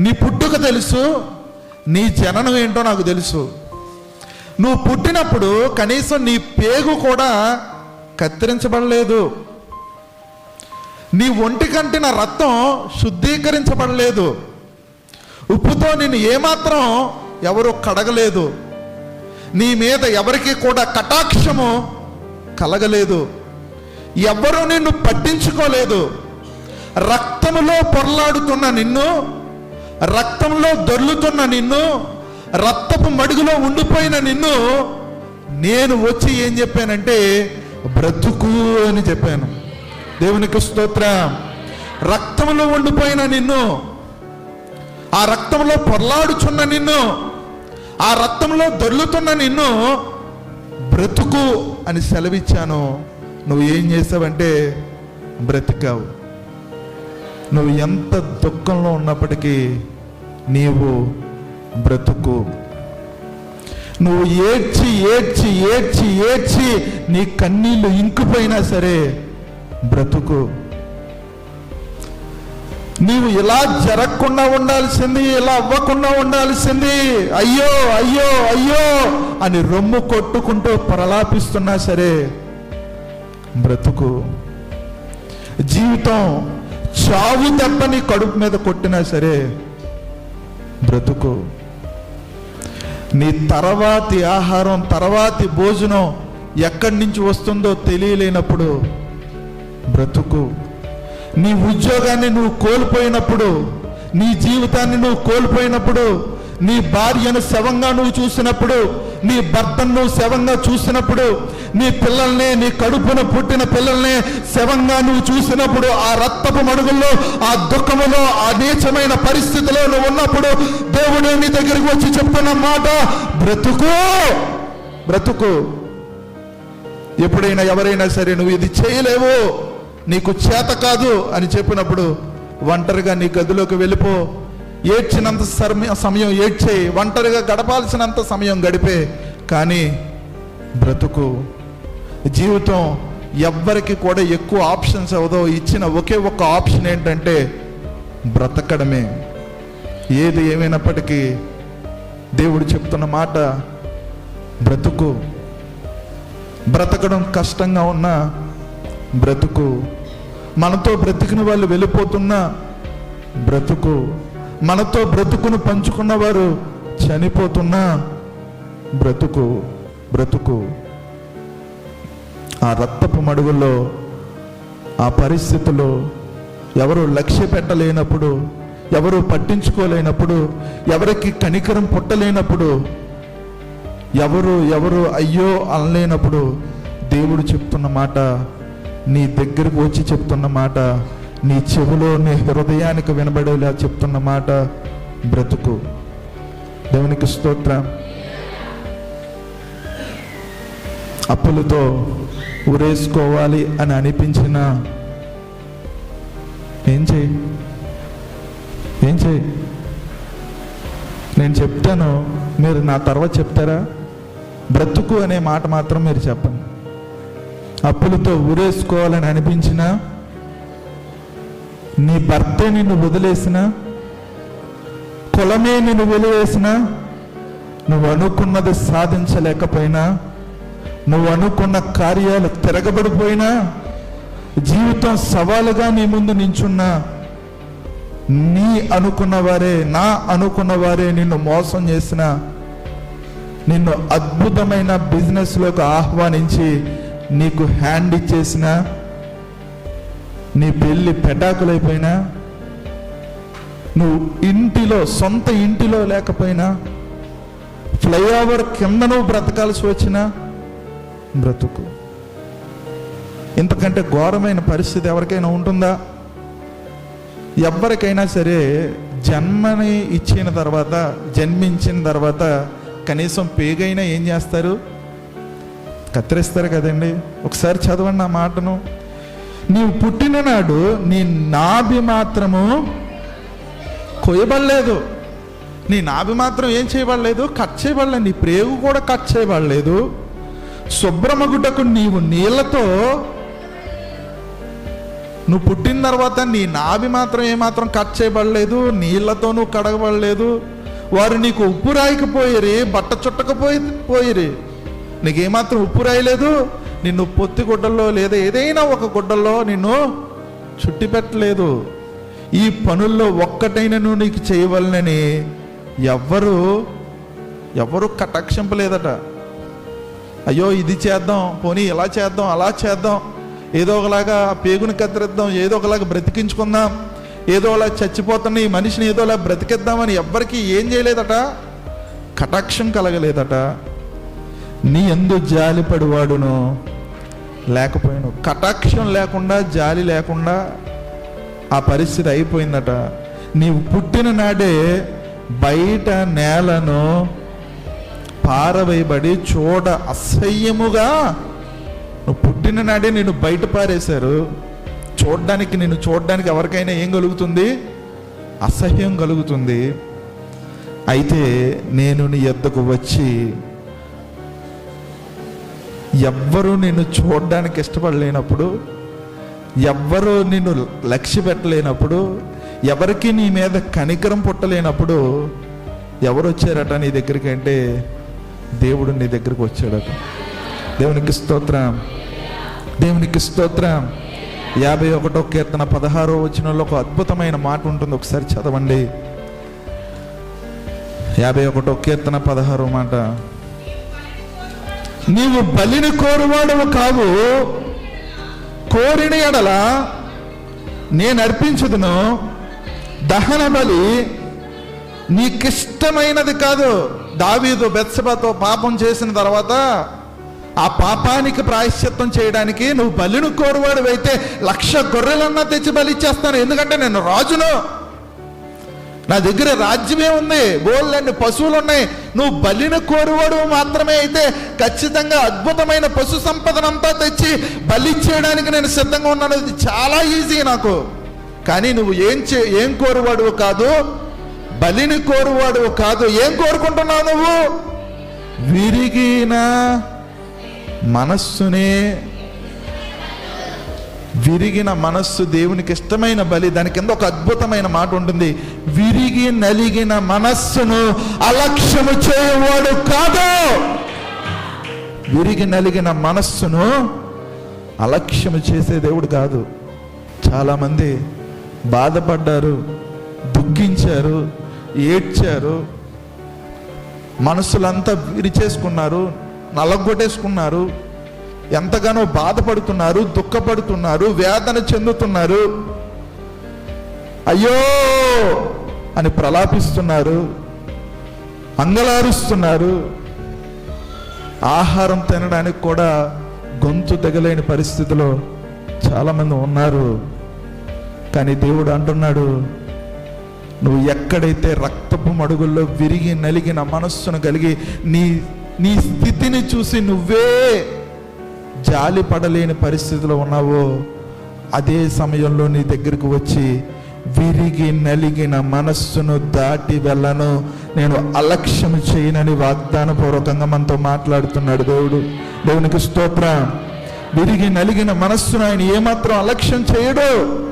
నీ పుట్టుక తెలుసు నీ జననం ఏంటో నాకు తెలుసు. నువ్వు పుట్టినప్పుడు కనీసం నీ పేగు కూడా కత్తిరించబడలేదు. నీ ఒంటి కంటిన రక్తం శుద్ధీకరించబడలేదు. ఉప్పుతో నిన్ను ఏమాత్రం ఎవరు కడగలేదు. నీ మీద ఎవరికి కూడా కటాక్షము కలగలేదు. ఎవ్వరూ నిన్ను పట్టించుకోలేదు. రక్తములో పొరలాడుతున్న నిన్ను రక్తంలో దొర్లుతున్న నిన్ను రక్తపు మడుగులో ఉండిపోయిన నిన్ను నేను వచ్చి ఏం చెప్పానంటే బ్రతుకు అని చెప్పాను. దేవునికి స్తోత్రం. రక్తంలో ఉండిపోయిన నిన్ను ఆ రక్తంలో పొరలాడుచున్న నిన్ను ఆ రక్తంలో దొర్లుతున్న నిన్ను బ్రతుకు అని సెలవిచ్చాను. నువ్వు ఏం చేసావంటే బ్రతికావు. నువ్వు ఎంత దుఃఖంలో ఉన్నప్పటికీ నీవు బ్రతుకు. నువ్వు ఏడ్చి ఏడ్చి ఏడ్చి ఏడ్చి నీ కన్నీళ్ళు ఇంకిపోయినా సరే బ్రతుకు. నీవు ఇలా జరగకుండా ఉండాల్సింది ఇలా అవ్వకుండా ఉండాల్సింది అయ్యో అయ్యో అయ్యో అని రొమ్ము కొట్టుకుంటూ ప్రలాపిస్తున్నా సరే బ్రతుకు. జీవితం చావు దెబ్బని కడుపు మీద కొట్టినా సరే బ్రతుకు. నీ తర్వాతి ఆహారం తర్వాతి భోజనం ఎక్కడి నుంచి వస్తుందో తెలియలేనప్పుడు బ్రతుకు. నీ ఉద్యోగాన్ని నువ్వు కోల్పోయినప్పుడు నీ జీవితాన్ని నువ్వు కోల్పోయినప్పుడు నీ భార్యను శవంగా నువ్వు చూసినప్పుడు నీ భర్తను నువ్వు శవంగా చూసినప్పుడు నీ పిల్లల్ని నీ కడుపున పుట్టిన పిల్లల్ని శవంగా నువ్వు చూసినప్పుడు ఆ రక్తపు మడుగుల్లో ఆ దుఃఖములో ఆ నీచమైన పరిస్థితిలో నువ్వు ఉన్నప్పుడు దేవుడు నీ దగ్గరికి వచ్చి చెప్తున్న మాట బ్రతుకు బ్రతుకు. ఎప్పుడైనా ఎవరైనా సరే నువ్వు ఇది చేయలేవు నీకు చేత కాదు అని చెప్పినప్పుడు ఒంటరిగా నీ గదిలోకి వెళ్ళిపో. ఏడ్చినంత సమయం సమయం ఏడ్చేయి ఒంటరిగా గడపాల్సినంత సమయం గడిపే కానీ బ్రతుకు జీవితం ఎవ్వరికి కూడా ఎక్కువ ఆప్షన్స్ అవదో ఇచ్చిన ఒకే ఒక ఆప్షన్ ఏంటంటే బ్రతకడమే. ఏది ఏమైనప్పటికీ దేవుడు చెప్తున్న మాట బ్రతుకు. బ్రతకడం కష్టంగా ఉన్నా బ్రతుకు. మనతో బ్రతికిన వాళ్ళు వెళ్ళిపోతున్నా బ్రతుకు. మనతో బ్రతుకును పంచుకున్న వారు చనిపోతున్నా బ్రతుకు బ్రతుకు. ఆ రక్తపు మడుగుల్లో ఆ పరిస్థితుల్లో ఎవరు లక్ష్య పెట్టలేనప్పుడు ఎవరు పట్టించుకోలేనప్పుడు ఎవరికి కనికరం పుట్టలేనప్పుడు ఎవరు ఎవరు అయ్యో అనలేనప్పుడు దేవుడు చెప్తున్న మాట నీ దగ్గరకు వచ్చి చెప్తున్న మాట నీ చెవిలో నీ హృదయానికి వినబడేలా చెప్తున్న మాట బ్రతుకు. దేవునికి స్తోత్రం. అప్పులతో ఉరేసుకోవాలి అని అనిపించిన ఏం చేయి? ఏం చేయి? నేను చెప్తాను మీరు నా తర్వాత చెప్తారా? బ్రతుకు అనే మాట మాత్రం మీరు చెప్పండి. అప్పులతో ఉరేసుకోవాలని అనిపించిన నీ భర్తే నిన్ను వదిలేసిన కులమే నిన్ను వెలివేసిన నువ్వు అనుకున్నది సాధించలేకపోయినా నువ్వు అనుకున్న కార్యాలు తిరగబడిపోయినా జీవితం సవాలుగా నీ ముందు నించున్నా నీ అనుకున్న వారే నా అనుకున్న వారే నిన్ను మోసం చేసిన నిన్ను అద్భుతమైన బిజినెస్లోకి ఆహ్వానించి నీకు హ్యాండ్ ఇచ్చేసిన నీ పెళ్ళి పెటాకులైపోయినా నువ్వు ఇంటిలో సొంత ఇంటిలో లేకపోయినా ఫ్లైఓవర్ కింద నువ్వు బ్రతకాల్సి వచ్చినా బ్రతుకు. ఇంతకంటే ఘోరమైన పరిస్థితి ఎవరికైనా ఉంటుందా? ఎవరికైనా సరే జన్మని ఇచ్చిన తర్వాత జన్మించిన తర్వాత కనీసం పేగైనా ఏం చేస్తారు? కత్తిరిస్తారు కదండి. ఒకసారి చదవండి నా మాటను. నీవు పుట్టిన నాడు నీ నాభి మాత్రము కొయ్యబడలేదు. నీ నాభి మాత్రం ఏం చేయబడలేదు? కట్ చేయబడలేదు. నీ ప్రేగు కూడా కట్ చేయబడలేదు. శుభ్రమగుటకు నీవు నీళ్ళతో నువ్వు పుట్టిన తర్వాత నీ నాభి మాత్రం ఏమాత్రం కట్ చేయబడలేదు. నీళ్ళతో నువ్వు కడగబడలేదు. వారు నీకు ఉప్పు రాయకపోయిరి బట్ట చుట్టకపోయి పోయిరి. నీకేమాత్రం ఉప్పు రాయలేదు? నిన్ను పొత్తి గుడ్డల్లో లేదా ఏదైనా ఒక గుడ్డల్లో నిన్ను చుట్టి పెట్టలేదు. ఈ పనుల్లో ఒక్కటైనను నీకు చేయవలనని ఎవ్వరు ఎవరు కటాక్షింపలేదట. అయ్యో ఇది చేద్దాం పోనీ ఇలా చేద్దాం అలా చేద్దాం ఏదో ఒకలాగా పేగుని కత్తిరిద్దాం ఏదో ఒకలాగా బ్రతికించుకుందాం ఏదో అలా చచ్చిపోతున్న ఈ మనిషిని ఏదోలా బ్రతికిద్దామని ఎవ్వరికి ఏం చేయలేదట? కటాక్షం కలగలేదట. నీ ఎందు జాలిపడివాడును లేకపోయాను కటాక్షం లేకుండా జాలి లేకుండా ఆ పరిస్థితి అయిపోయిందట. నీవు పుట్టిన నాడే బయట నేలను పారవేయబడి చూడ అసహ్యముగా నువ్వు పుట్టిన నాడే నేను బయట పారేశారు. చూడడానికి నేను చూడడానికి ఎవరికైనా ఏం కలుగుతుంది? అసహ్యం కలుగుతుంది. అయితే నేను నీ ఎద్దకు వచ్చి ఎవ్వరూ నిన్ను చూడడానికి ఇష్టపడలేనప్పుడు ఎవ్వరూ నిన్ను లక్ష్య పెట్టలేనప్పుడు ఎవరికి నీ మీద కనికరం పుట్టలేనప్పుడు ఎవరు వచ్చారట నీ దగ్గరికి అంటే దేవుడు నీ దగ్గరికి వచ్చాడట. దేవునికి స్తోత్రం. దేవునికి స్తోత్రం. యాభై ఒకటో కీర్తన పదహారో వచనంలో ఒక అద్భుతమైన మాట ఉంటుంది ఒకసారి చదవండి. యాభై ఒకటో కీర్తన పదహారో మాట. నీవు బలిని కోరువాడవు కావు కోరిన ఎడల నేను అర్పించదును. దహన బలి నీకిష్టమైనది కాదు. దావీదు బెత్సబతో పాపం చేసిన తర్వాత ఆ పాపానికి ప్రాయశ్చిత్తం చేయడానికి నువ్వు బలిని కోరువాడు అయితే లక్ష గొర్రెలన్నా తెచ్చి బలిచ్చేస్తాను ఎందుకంటే నేను రాజును. నా దగ్గర రాజ్యమే ఉంది బోళ్ళన్ని పశువులు ఉన్నాయి నువ్వు బలిని కోరువాడు మాత్రమే అయితే ఖచ్చితంగా అద్భుతమైన పశు సంపదనంతా తెచ్చి బలి చేయడానికి నేను సిద్ధంగా ఉన్నాను. ఇది చాలా ఈజీ నాకు. కానీ నువ్వు ఏం చే ఏం కోరువాడు కాదు బలిని కోరువాడు కాదు. ఏం కోరుకుంటున్నావు నువ్వు? విరిగిన మనస్సునే విరిగిన మనస్సు దేవునికి ఇష్టమైన బలి దాని కింద ఒక అద్భుతమైన మాట ఉంటుంది. విరిగి నలిగిన మనస్సును అలక్ష్యము చేయవాడు కాదు. విరిగి నలిగిన మనస్సును అలక్ష్యము చేసే దేవుడు కాదు. చాలామంది బాధపడ్డారు దుఃఖించారు ఏడ్చారు. మనసులంతా విరిచేసుకున్నారు నలగొట్టేసుకున్నారు. ఎంతగానో బాధపడుతున్నారు దుఃఖపడుతున్నారు వేదన చెందుతున్నారు. అయ్యో! అని ప్రలాపిస్తున్నారు అంగలారుస్తున్నారు. ఆహారం తినడానికి కూడా గొంతు తెగలేని పరిస్థితిలో చాలామంది ఉన్నారు. కానీ దేవుడు అంటున్నాడు నువ్వు ఎక్కడైతే రక్తపు మడుగుల్లో విరిగి నలిగిన మనస్సును కలిగి నీ నీ స్థితిని చూసి నువ్వే జాలి పడలేని పరిస్థితిలో ఉన్నావో అదే సమయంలో నీ దగ్గరకు వచ్చి విరిగి నలిగిన మనస్సును దాటి వెళ్ళను. నేను అలక్ష్యం చేయనని వాగ్దానపూర్వకంగా మనతో మాట్లాడుతున్నాడు దేవుడు. దేవునికి స్తోత్ర. విరిగి నలిగిన మనస్సును ఆయన ఏమాత్రం అలక్ష్యం చేయడు.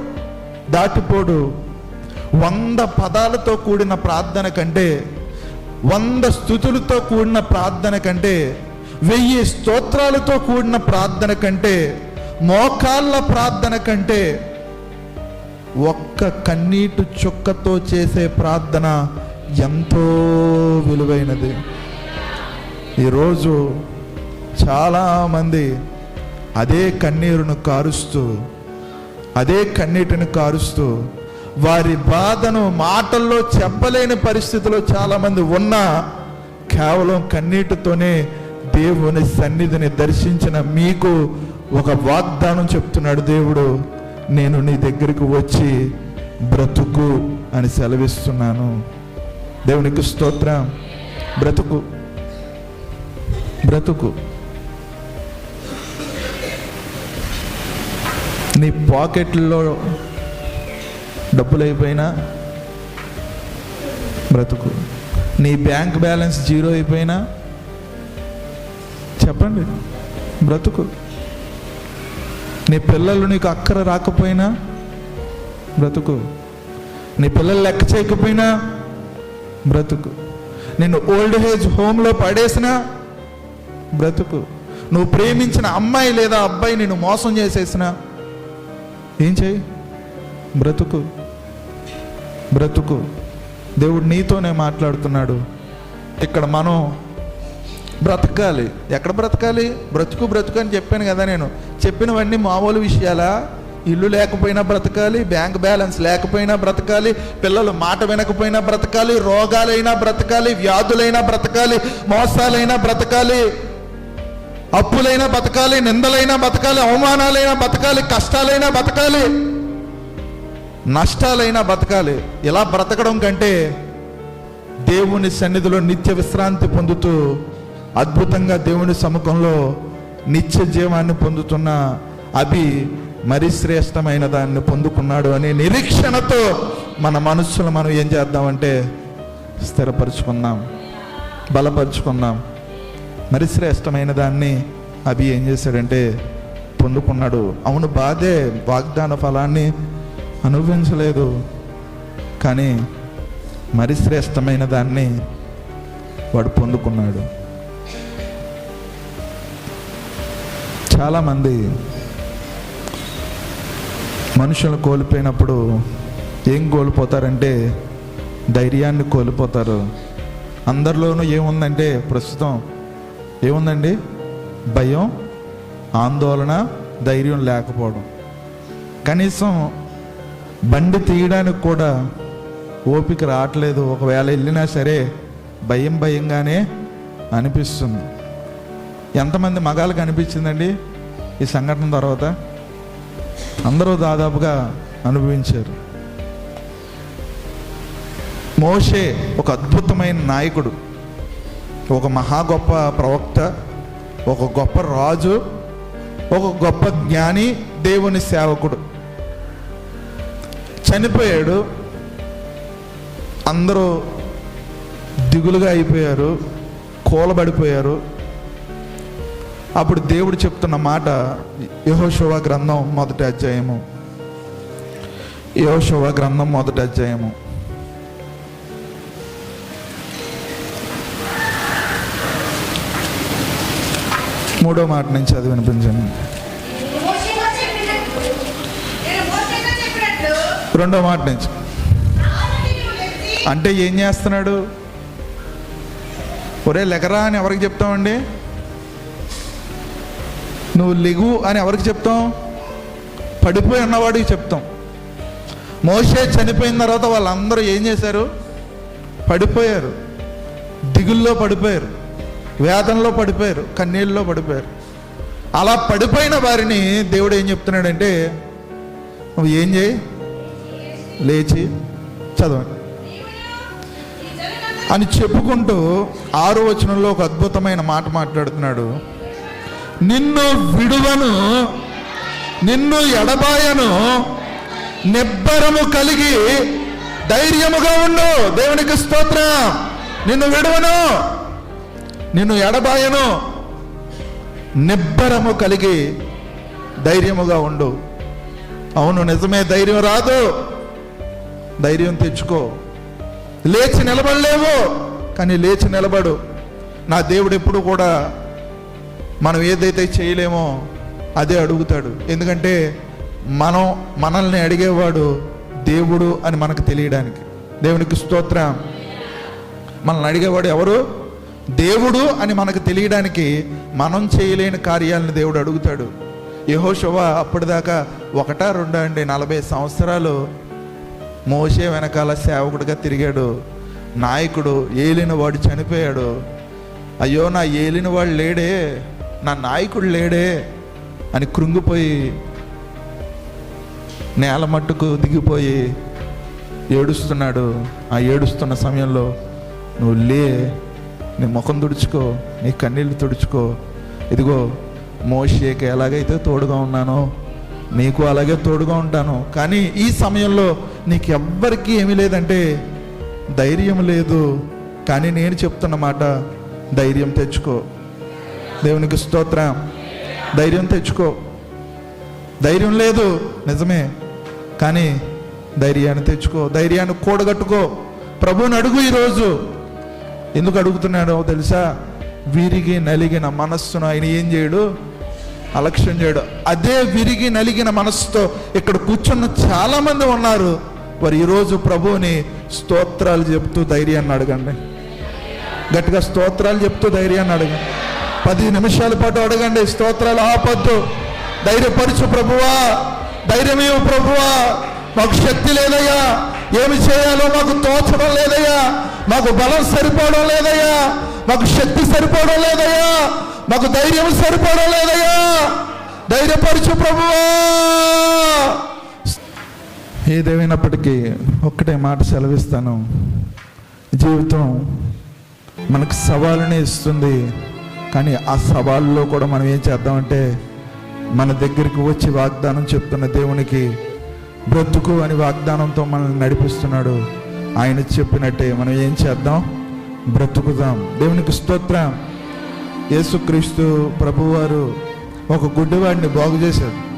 దాటిపోడు. వంద పదాలతో కూడిన ప్రార్థన కంటే వంద స్థుతులతో కూడిన ప్రార్థన కంటే వెయ్యి స్తోత్రాలతో కూడిన ప్రార్థన కంటే మోకాళ్ళ ప్రార్థన కంటే ఒక్క కన్నీటి చుక్కతో చేసే ప్రార్థన ఎంతో విలువైనది. ఈరోజు చాలామంది అదే కన్నీరును కారుస్తూ అదే కన్నీటిని కారుస్తూ వారి బాధను మాటల్లో చెప్పలేని పరిస్థితిలో చాలామంది ఉన్నా కేవలం కన్నీటితోనే దేవుని సన్నిధిని దర్శించిన మీకు ఒక వాగ్దానం చెప్తున్నాడు దేవుడు. నేను నీ దగ్గరికి వచ్చి బ్రతుకు అని సెలవిస్తున్నాను. దేవునికి స్తోత్రం. బ్రతుకు. బ్రతుకు. నీ పాకెట్లో డబ్బులు అయిపోయినా బ్రతుకు. నీ బ్యాంక్ బ్యాలెన్స్ జీరో అయిపోయినా చెప్పండి. బ్రతుకు. నీ పిల్లలు నీకు అక్కర రాకపోయినా బ్రతుకు. నీ పిల్లలు లెక్క చేయకపోయినా బ్రతుకు. నేను ఓల్డ్ ఏజ్ హోమ్లో పడేసినా బ్రతుకు. నువ్వు ప్రేమించిన అమ్మాయి లేదా అబ్బాయి నిన్ను మోసం చేసేసినా ఏం చేయి? బ్రతుకు. బ్రతుకు. దేవుడు నీతోనే మాట్లాడుతున్నాడు. ఇక్కడ మనం బ్రతకాలి. ఎక్కడ బ్రతకాలి? బ్రతుకు బ్రతుకు అని చెప్పాను కదా నేను. చెప్పినవన్నీ మామూలు విషయాలా? ఇల్లు లేకపోయినా బ్రతకాలి బ్యాంక్ బ్యాలెన్స్ లేకపోయినా బ్రతకాలి పిల్లలు మాట వినకపోయినా బ్రతకాలి రోగాలైనా బ్రతకాలి వ్యాధులైనా బ్రతకాలి మోసాలైనా బ్రతకాలి అప్పులైనా బతకాలి నిందలైనా బతకాలి అవమానాలైనా బతకాలి కష్టాలైనా బతకాలి నష్టాలైనా బతకాలి ఇలా బ్రతకడం కంటే దేవుని సన్నిధిలో నిత్య విశ్రాంతి పొందుతూ అద్భుతంగా దేవుని సముఖంలో నిత్య జీవాన్ని పొందుతున్న అభి మరి శ్రేష్టమైన దాన్ని పొందుకున్నాడు అనే నిరీక్షణతో మన మనస్సును మనం ఏం చేద్దామంటే స్థిరపరుచుకుందాం బలపరుచుకుందాం. మరి శ్రేష్టమైన దాన్ని అభి ఏం చేశాడంటే పొందుకున్నాడు. అవును బాధే వాగ్దాన ఫలాన్ని అనుభవించలేదు. కానీ మరి శ్రేష్టమైన దాన్ని వాడు పొందుకున్నాడు. చాలామంది మనుషులు కోల్పోయినప్పుడు ఏం కోల్పోతారంటే ధైర్యాన్ని కోల్పోతారు. అందరిలోనూ ఏముందంటే ప్రస్తుతం ఏముందండి? భయం ఆందోళన ధైర్యం లేకపోవడం. కనీసం బండి తీయడానికి కూడా ఓపిక రావట్లేదు. ఒకవేళ వెళ్ళినా సరే భయం భయంగానే అనిపిస్తుంది. ఎంతమంది మగాళ్ళకి అనిపించిందండి? ఈ సంఘటన తర్వాత అందరూ దాదాపుగా అనుభవించారు. మోషే ఒక అద్భుతమైన నాయకుడు ఒక మహా గొప్ప ప్రవక్త ఒక గొప్ప రాజు ఒక గొప్ప జ్ఞాని దేవుని సేవకుడు. చనిపోయాడు. అందరూ దిగులుగా అయిపోయారు కూలబడిపోయారు. అప్పుడు దేవుడు చెప్తున్న మాట యహోశోవ గ్రంథం మొదటి అధ్యాయము. యహోశోవ గ్రంథం మొదటి అధ్యాయము. మూడో మాట నుంచి అది వినిపించండి. రెండో మాట నుంచి. అంటే ఏం చేస్తున్నాడు? ఒరే లెగరా అని ఎవరికి చెప్తామండి? నువ్వు లిగు అని ఎవరికి చెప్తాం? పడిపోయి ఉన్నవాడికి చెప్తాం. మోసే చనిపోయిన తర్వాత వాళ్ళందరూ ఏం చేశారు? పడిపోయారు. దిగుల్లో పడిపోయారు. వేదనలో పడిపోయారు. కన్నీళ్ళలో పడిపోయారు. అలా పడిపోయిన వారిని దేవుడు ఏం చెప్తున్నాడంటే నువ్వు ఏం చేయి? లేచి చదవండి. అని చెప్పుకుంటూ ఆరు వచనంలో ఒక అద్భుతమైన మాట మాట్లాడుతున్నాడు. నిన్ను విడువను నిన్ను ఎడబాయను నిబ్బరము కలిగి ధైర్యముగా ఉండు. దేవునికి స్తోత్రం. నిన్ను విడువను నిన్ను ఎడబాయను నిబ్బరము కలిగి ధైర్యముగా ఉండు. అవును నిజమే ధైర్యం రాదు. ధైర్యం తెచ్చుకో. లేచి నిలబడలేవు కానీ లేచి నిలబడు. నా దేవుడు ఎప్పుడు కూడా మనం ఏదైతే చేయలేమో అదే అడుగుతాడు. ఎందుకంటే మనం మనల్ని అడిగేవాడు దేవుడు అని మనకు తెలియడానికి. దేవునికి స్తోత్రం. మనల్ని అడిగేవాడు ఎవరు? దేవుడు అని మనకు తెలియడానికి మనం చేయలేని కార్యాలను దేవుడు అడుగుతాడు. యహోశవ అప్పటిదాకా ఒకటా రెండా అండి నలభై సంవత్సరాలు మోసే వెనకాల సేవకుడిగా తిరిగాడు. నాయకుడు ఏలిన వాడు చనిపోయాడు. అయ్యో నా ఏలిన వాడు లేడే. నా నాయకుడు లేడే అని కృంగిపోయి నేల మట్టుకు దిగిపోయి ఏడుస్తున్నాడు. ఆ ఏడుస్తున్న సమయంలో నువ్వు లే నీ ముఖం తుడుచుకో నీ కన్నీళ్ళు తుడుచుకో. ఇదిగో మోషేకి ఎలాగైతే తోడుగా ఉన్నానో నీకు అలాగే తోడుగా ఉంటాను. కానీ ఈ సమయంలో నీకు ఎవ్వరికీ ఏమీ లేదంటే ధైర్యం లేదు. కానీ నేను చెప్తున్న మాట ధైర్యం తెచ్చుకో. దేవునికి స్తోత్రం. ధైర్యం తెచ్చుకో. ధైర్యం లేదు నిజమే. కానీ ధైర్యాన్ని తెచ్చుకో. ధైర్యాన్ని కూడగట్టుకో. ప్రభువుని అడుగు ఈరోజు. ఎందుకు అడుగుతున్నాడో తెలుసా? విరిగి నలిగిన మనస్సును ఆయన ఏం చేయడు? అలక్ష్యం చేయడు. అదే విరిగి నలిగిన మనస్సుతో ఇక్కడ కూర్చున్న చాలామంది ఉన్నారు. వారు ఈరోజు ప్రభువుని స్తోత్రాలు చెప్తూ ధైర్యాన్ని అడగండి. గట్టిగా స్తోత్రాలు చెప్తూ ధైర్యాన్ని అడగండి. పది నిమిషాల పాటు అడగండి స్తోత్రాలు ఆపద్దు. ధైర్యపరచు ప్రభువా ధైర్యమేవు ప్రభువా. మాకు శక్తి లేదయ్యా. ఏమి చేయాలో మాకు తోచడం లేదయ్యా. మాకు బలం సరిపోవడం లేదయ్యా. మాకు శక్తి సరిపోవడం లేదయ్యా. మాకు ధైర్యం సరిపోవడం లేదయ్యా. ధైర్యపరచు ప్రభువా. ఏదేమైనప్పటికీ ఒక్కటే మాట సెలవిస్తాను. జీవితం మనకు సవాలుని ఇస్తుంది. కానీ ఆ సవాళ్ళలో కూడా మనం ఏం చేద్దామంటే మన దగ్గరికి వచ్చి వాగ్దానం చెప్తున్న దేవునికి బ్రతుకు అని వాగ్దానంతో మనల్ని నడిపిస్తున్నాడు. ఆయన చెప్పినట్టే మనం ఏం చేద్దాం? బ్రతుకుదాం. దేవునికి స్తోత్రం. యేసుక్రీస్తు ప్రభువారు ఒక గుడ్డివాడిని బాగు చేశాడు.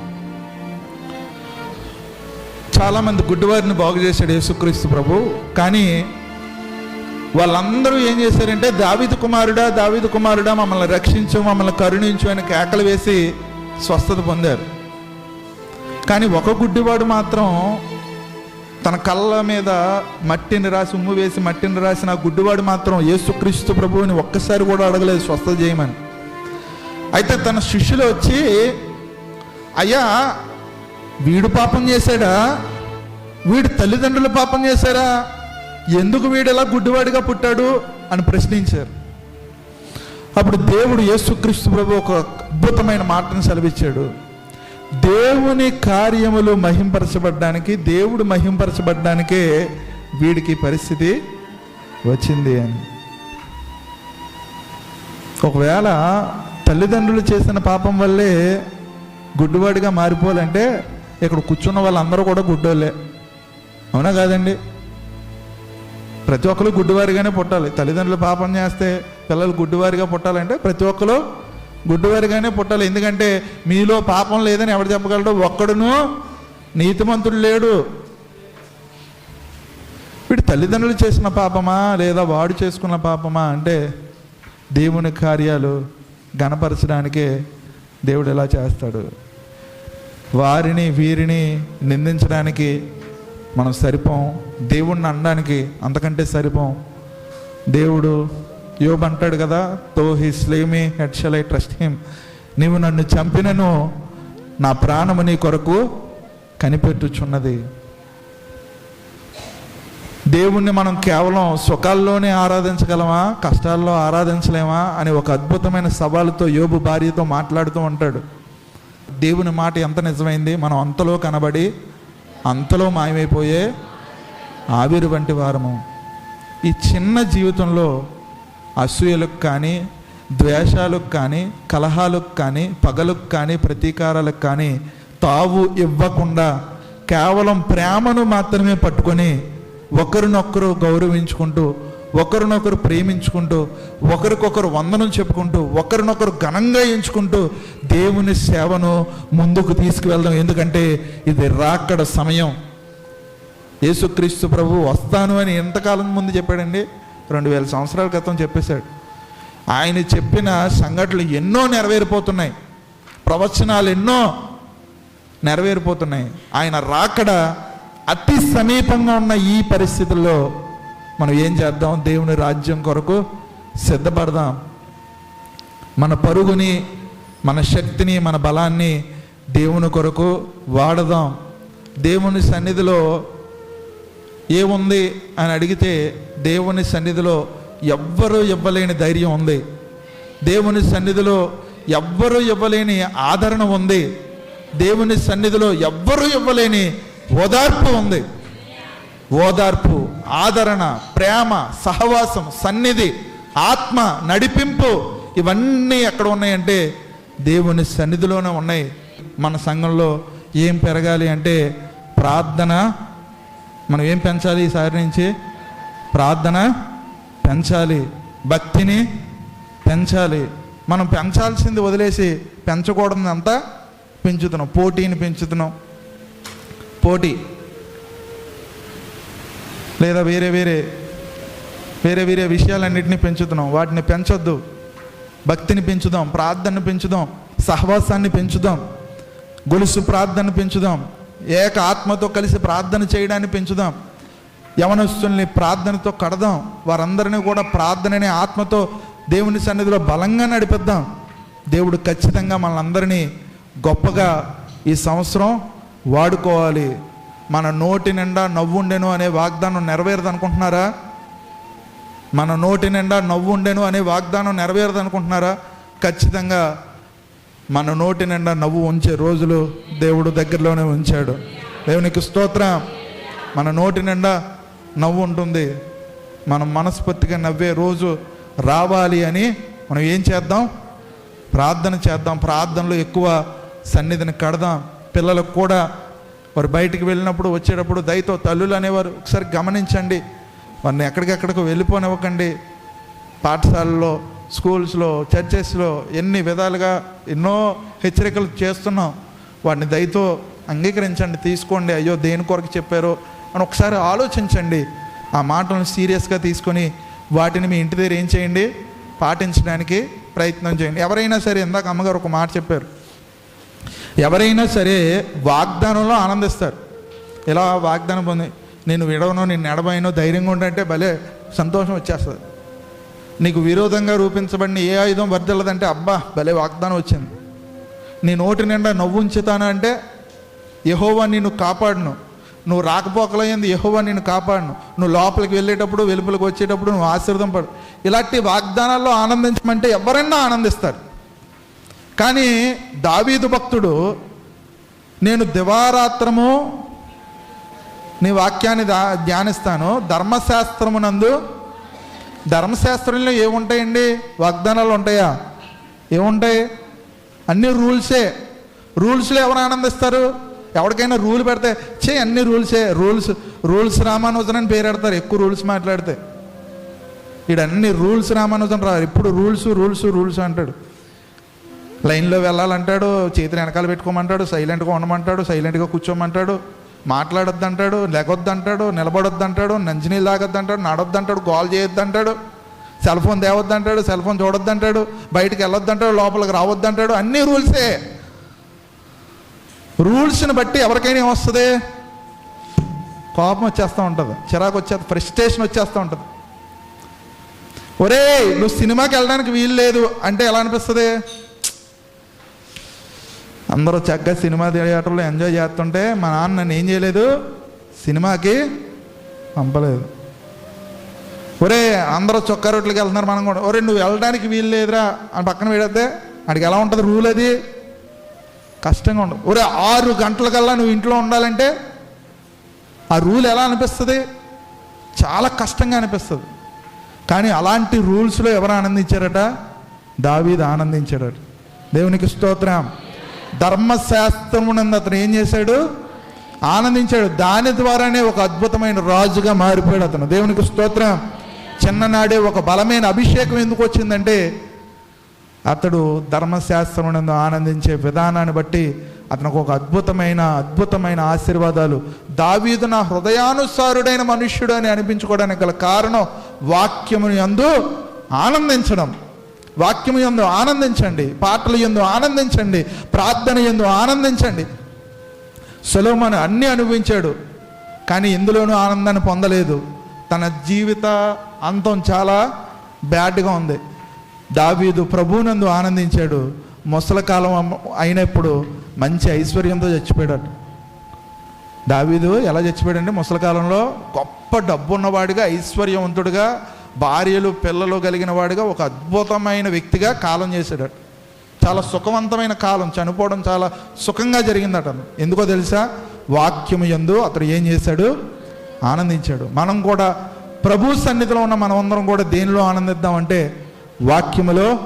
చాలామంది గుడ్డివారిని బాగు చేశాడు యేసుక్రీస్తు ప్రభు. కానీ వాళ్ళందరూ ఏం చేశారంటే దావిదు కుమారుడా దావిదు కుమారుడా మమ్మల్ని రక్షించు మమ్మల్ని కరుణించు అని కేకలు వేసి స్వస్థత పొందారు. కానీ ఒక గుడ్డివాడు మాత్రం తన కళ్ళ మీద మట్టిని రాసి ఉమ్ము వేసి మట్టిని రాసిన గుడ్డివాడు మాత్రం యేసుక్రీస్తు ప్రభువుని ఒక్కసారి కూడా అడగలేదు స్వస్థత చేయమని. అయితే తన శిష్యులు వచ్చి అయ్యా వీడు పాపం చేశాడా? వీడి తల్లిదండ్రులు పాపం చేశారా? ఎందుకు వీడు ఇలా గుడ్డివాడిగా పుట్టాడు అని ప్రశ్నించారు. అప్పుడు దేవుడు యేసుక్రీస్తు ప్రభు ఒక అద్భుతమైన మాటను సెలవిచ్చాడు. దేవుని కార్యములు మహింపరచబడ్డానికి దేవుడు మహింపరచబడ్డానికే వీడికి పరిస్థితి వచ్చింది అని. ఒకవేళ తల్లిదండ్రులు చేసిన పాపం వల్లే గుడ్డివాడిగా మారిపోవాలంటే ఇక్కడ కూర్చున్న వాళ్ళందరూ కూడా గుడ్డోళ్ళే. అవునా కాదండి? ప్రతి ఒక్కరు గుడ్డివారిగానే పుట్టాలి. తల్లిదండ్రులు పాపం చేస్తే పిల్లలు గుడ్డివారిగా పుట్టాలంటే ప్రతి ఒక్కరు గుడ్డివారిగానే పుట్టాలి. ఎందుకంటే మీలో పాపం లేదని ఎవడు చెప్పగలడు? ఒక్కడును నీతిమంతుడు లేడు. వీడు తల్లిదండ్రులు చేసిన పాపమా? లేదా వాడు చేసుకున్న పాపమా? అంటే దేవుని కార్యాలు గణపరచడానికే దేవుడు ఎలా చేస్తాడు. వారిని వీరిని నిందించడానికి మనం సరిపోం. దేవుణ్ణి అనడానికి అంతకంటే సరిపోం. దేవుడు యోబ్ అంటాడు కదా though he slay me yet shall I trust him. నీవు నన్ను చంపినను నా ప్రాణము నీ కొరకు కనిపెట్టుచున్నది. దేవుణ్ణి మనం కేవలం సుఖాల్లోనే ఆరాధించగలమా కష్టాల్లో ఆరాధించలేమా అని ఒక అద్భుతమైన సవాలుతో యోబు భార్యతో మాట్లాడుతూ ఉంటాడు. దేవుని మాట ఎంత నిజమైంది మనం అంతలో కనబడి అంతలో మాయమైపోయే ఆవిరి వంటి వారము. ఈ చిన్న జీవితంలో అసూయలకు కానీ ద్వేషాలకు కానీ కలహాలకు కానీ పగలకు కానీ ప్రతీకారాలకు కానీ తావు ఇవ్వకుండా కేవలం ప్రేమను మాత్రమే పట్టుకొని ఒకరినొకరు గౌరవించుకుంటూ ఒకరినొకరు ప్రేమించుకుంటూ ఒకరికొకరు వందనం చెప్పుకుంటూ ఒకరినొకరు ఘనంగా ఎంచుకుంటూ దేవుని సేవను ముందుకు తీసుకువెళ్దాం. ఎందుకంటే ఇది రాక్కడ సమయం. యేసుక్రీస్తు ప్రభు వస్తాను అని ఎంతకాలం ముందు చెప్పాడండి? రెండు వేల సంవత్సరాల క్రితం చెప్పేశాడు. ఆయన చెప్పిన సంఘటనలు ఎన్నో నెరవేరిపోతున్నాయి. ప్రవచనాలు ఎన్నో నెరవేరిపోతున్నాయి. ఆయన రాకడ అతి సమీపంగా ఉన్న ఈ పరిస్థితుల్లో మనం ఏం చేద్దాం? దేవుని రాజ్యం కొరకు సిద్ధపడదాం. మన పరుగుని మన శక్తిని మన బలాన్ని దేవుని కొరకు వాడదాం. దేవుని సన్నిధిలో ఏముంది అని అడిగితే దేవుని సన్నిధిలో ఎవ్వరూ ఇవ్వలేని ధైర్యం ఉంది. దేవుని సన్నిధిలో ఎవ్వరూ ఇవ్వలేని ఆదరణ ఉంది. దేవుని సన్నిధిలో ఎవ్వరూ ఇవ్వలేని ఓదార్పు ఉంది. ఓదార్పు ఆదరణ ప్రేమ సహవాసం సన్నిధి ఆత్మ నడిపింపు ఇవన్నీ ఎక్కడ ఉన్నాయంటే దేవుని సన్నిధిలోనే ఉన్నాయి. మన సంఘంలో ఏం పెరగాలి అంటే ప్రార్థన మనం ఏం పెంచాలి ఈసారి నుంచి? ప్రార్థన పెంచాలి. భక్తిని పెంచాలి. మనం పెంచాల్సింది వదిలేసి పెంచకూడదు అంతా పెంచుతున్నాం. పోటీని పెంచుతున్నాం. పోటీ. లేదా వేరే వేరే వేరే వేరే విషయాలన్నింటినీ పెంచుతున్నాం. వాటిని పెంచొద్దు. భక్తిని పెంచుదాం. ప్రార్థనను పెంచుదాం. సహవాసాన్ని పెంచుదాం. గొలుసు ప్రార్థన పెంచుదాం. ఏక ఆత్మతో కలిసి ప్రార్థన చేయడాన్ని పెంచుదాం. యవనస్తుల్ని ప్రార్థనతో కడదాం. వారందరినీ కూడా ప్రార్థననే ఆత్మతో దేవుని సన్నిధిలో బలంగా నడిపిద్దాం. దేవుడు ఖచ్చితంగా మనందరినీ గొప్పగా ఈ సంవత్సరం వాడుకోవాలి. మన నోటి నిండా నవ్వుండెను అనే వాగ్దానం నెరవేరదు అనుకుంటున్నారా మన నోటి నిండా నవ్వుండెను అనే వాగ్దానం నెరవేరదు అనుకుంటున్నారా ఖచ్చితంగా మన నోటి నిండా నవ్వు ఉంచే రోజులు దేవుడు దగ్గరలోనే ఉంచాడు. దేవునికి స్తోత్రం. మన నోటి నిండా నవ్వు ఉంటుంది. మనం మనస్ఫూర్తిగా నవ్వే రోజు రావాలి అని మనం ఏం చేద్దాం? ప్రార్థన చేద్దాం. ప్రార్థనలో ఎక్కువ సన్నిధిని కడదాం. పిల్లలకు కూడా వారు బయటికి వెళ్ళినప్పుడు వచ్చేటప్పుడు దయతో తల్లులు అనేవారు ఒకసారి గమనించండి. వారిని ఎక్కడికెక్కడికి వెళ్ళిపోనివ్వకండి. పాఠశాలలో స్కూల్స్లో చర్చెస్లో ఎన్ని విధాలుగా ఎన్నో హెచ్చరికలు చేస్తున్నాం. వాటిని దయతో అంగీకరించండి తీసుకోండి అయ్యో దేని కొరకు చెప్పారో అని ఒకసారి ఆలోచించండి. ఆ మాటలను సీరియస్గా తీసుకొని వాటిని మీ ఇంటి దగ్గర ఏం చేయండి? పాటించడానికి ప్రయత్నం చేయండి. ఎవరైనా సరే ఇందాక అమ్మగారు ఒక మాట చెప్పారు. ఎవరైనా సరే వాగ్దానంలో ఆనందిస్తారు. ఇలా వాగ్దానం పొంది నేను విడవను నేను ఎడబోయినో ధైర్యంగా ఉండంటే భలే సంతోషం వచ్చేస్తుంది. నీకు విరోధంగా రూపించబడిన ఏ ఆయుధం వర్దలదంటే అబ్బా భలే వాగ్దానం వచ్చింది. నీ నోటి నిండా నవ్వు ఉంచుతాను అంటే యహోవా నిన్ను కాపాడును. నువ్వు రాకపోకలయ్యింది యహోవా నిన్ను కాపాడును. నువ్వు లోపలికి వెళ్ళేటప్పుడు వెలుపలికి వచ్చేటప్పుడు నువ్వు ఆశీర్వదం పడు. ఇలాంటి వాగ్దానాల్లో ఆనందించమంటే ఎవరైనా ఆనందిస్తారు. కానీ దావీదు భక్తుడు నేను దివారాత్రము నీ వాక్యాన్ని ధ్యానిస్తాను. ధర్మశాస్త్రమునందు ధర్మశాస్త్రంలో ఏముంటాయండి? వాగ్దానాలు ఉంటాయా? ఏముంటాయి? అన్ని రూల్సే. రూల్స్లో ఎవరు ఆనందిస్తారు? ఎవరికైనా రూల్ పెడితే చే అన్ని రూల్సే. రూల్స్ రూల్స్ రామానుజన్ అని పేరు పెడతారు ఎక్కువ రూల్స్ మాట్లాడితే. ఈడ అన్ని రూల్స్ రామానుజన్ రాదు ఇప్పుడు రూల్స్ రూల్స్ రూల్స్ అంటాడు. లైన్లో వెళ్ళాలంటాడు చేతిని వెనకాల పెట్టుకోమంటాడు సైలెంట్గా ఉండమంటాడు సైలెంట్గా కూర్చోమంటాడు. మాట్లాడొద్దు అంటాడు లెగొద్దు అంటాడు నిలబడొద్దు అంటాడు నంజినీళ్ళు లాగొద్దు అంటాడు నడొద్దు అంటాడు కాల్ చేయొద్దు అంటాడు సెల్ ఫోన్ తేవద్దు అంటాడు సెల్ ఫోన్ చూడొద్దు అంటాడు బయటికి వెళ్ళొద్దు అంటాడు లోపలికి రావద్దు అంటాడు అన్ని రూల్సే. రూల్స్ని బట్టి ఎవరికైనా ఏమొస్తుంది? కోపం వచ్చేస్తూ ఉంటుంది చిరాకు వచ్చేస్తుంది ఫ్రస్ట్రేషన్ వచ్చేస్తూ ఉంటుంది. ఒరే నువ్వు సినిమాకి వెళ్ళడానికి వీలు లేదు అంటే ఎలా అనిపిస్తుంది? అందరూ చక్కగా సినిమా థియేటర్లో ఎంజాయ్ చేస్తుంటే మా నాన్న నన్ను ఏం చేయలేదు? సినిమాకి పంపలేదు. ఒరే అందరూ చొక్కా రొట్లకి వెళ్తున్నారు మనం కూడా. ఒరే నువ్వు వెళ్ళడానికి వీలు లేదురా. అని పక్కన పెడితే అడికి ఎలా ఉంటుంది రూల్ అది? కష్టంగా ఉండదు ఒరే ఆరు గంటలకల్లా నువ్వు ఇంట్లో ఉండాలంటే ఆ రూల్ ఎలా అనిపిస్తుంది? చాలా కష్టంగా అనిపిస్తుంది. కానీ అలాంటి రూల్స్లో ఎవరు ఆనందించారట? దావీద్ ఆనందించాడట. దేవునికి స్తోత్రం. ధర్మశాస్త్రమునందు అతను ఏం చేశాడు? ఆనందించాడు. దాని ద్వారానే ఒక అద్భుతమైన రాజుగా మారిపోయాడు అతను. దేవునికి స్తోత్రం. చిన్ననాడే ఒక బలమైన అభిషేకం ఎందుకు వచ్చిందంటే అతడు ధర్మశాస్త్రమునందు ఆనందించే విధానాన్ని బట్టి అతనికి ఒక అద్భుతమైన అద్భుతమైన ఆశీర్వాదాలు. దావీదు నా హృదయానుసారుడైన మనుష్యుడు అని అనిపించుకోవడానికి గల కారణం వాక్యముని యందు ఆనందించడం. వాక్యము ఎందు ఆనందించండి పాటలు ఎందు ఆనందించండి ప్రార్థన ఎందు ఆనందించండి. సులభమని అన్నీ అనుభవించాడు కానీ ఇందులోనూ ఆనందాన్ని పొందలేదు. తన జీవిత అంతం చాలా బ్యాడ్గా ఉంది. దావీదు ప్రభువునందు ఆనందించాడు. ముసల కాలం అయినప్పుడు మంచి ఐశ్వర్యంతో చచ్చిపోయాడు దావీదు ఎలా చచ్చిపోయాడంటే ముసలకాలంలో గొప్ప డబ్బు ఉన్నవాడిగా ఐశ్వర్యవంతుడిగా భార్యలు పిల్లలు కలిగిన వాడిగా ఒక అద్భుతమైన వ్యక్తిగా కాలం చేశాడట చాలా సుఖవంతమైన కాలం చనిపోవడం చాలా సుఖంగా జరిగిందట. ఎందుకో తెలుసా? వాక్యము యందు అతడు ఏం చేశాడు? ఆనందించాడు. మనం కూడా ప్రభు సన్నిధిలో ఉన్న మనమందరం కూడా దేనిలో ఆనందిద్దాం అంటే వాక్యములో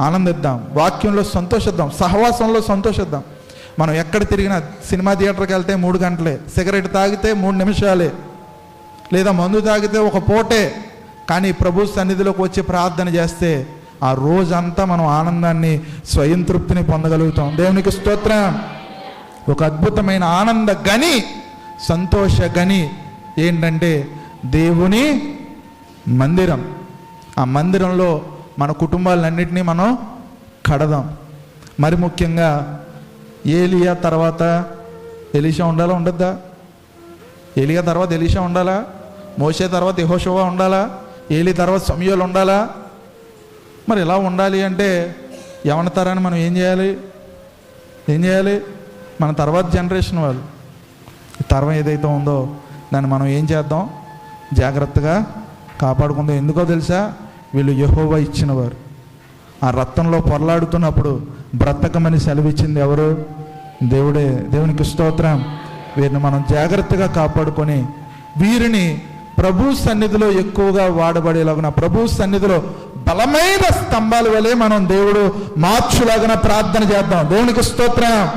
ఆనందిద్దాం. వాక్యంలో సంతోషిద్దాం. సహవాసంలో సంతోషిద్దాం. మనం ఎక్కడ తిరిగినా సినిమా థియేటర్కి వెళ్తే మూడు గంటలే. సిగరెట్ తాగితే మూడు నిమిషాలే. లేదా మందు తాగితే ఒక పూటే. కానీ ప్రభు సన్నిధిలోకి వచ్చి ప్రార్థన చేస్తే ఆ రోజంతా మనం ఆనందాన్ని స్వయం తృప్తిని పొందగలుగుతాం. దేవునికి స్తోత్రం. ఒక అద్భుతమైన ఆనంద గని సంతోష గని ఏంటంటే దేవుని మందిరం. ఆ మందిరంలో మన కుటుంబాలన్నింటినీ మనం కడదాం. మరి ముఖ్యంగా ఏలియా తర్వాత ఎలీషా ఉండాలా? ఉండద్దా? ఏలియా తర్వాత ఎలీషా ఉండాలా? మోసే తర్వాత యెహోషువ ఉండాలా? ఏలి తర్వాత సమయాలు ఉండాలా? మరి ఎలా ఉండాలి అంటే యవన తరాన్ని మనం ఏం చేయాలి? ఏం చేయాలి? మన తర్వాత జనరేషన్ వాళ్ళు. తరం ఏదైతే ఉందో దాన్ని మనం ఏం చేద్దాం? జాగ్రత్తగా కాపాడుకుందాం. ఎందుకో తెలుసా? వీళ్ళు యహోవా ఇచ్చినవారు. ఆ రక్తంలో పొరలాడుతున్నప్పుడు బ్రతకమని సెలవిచ్చింది ఎవరు? దేవుడే. దేవునికి స్తోత్రం. వీరిని మనం జాగ్రత్తగా కాపాడుకొని వీరిని ప్రభు సన్నిధిలో ఎక్కువగా వాడబడేలాగున ప్రభు సన్నిధిలో బలమైన స్తంభాల వలె మనం దేవుడు మార్చులాగిన ప్రార్థన చేద్దాం. దేవునికి స్తోత్రం.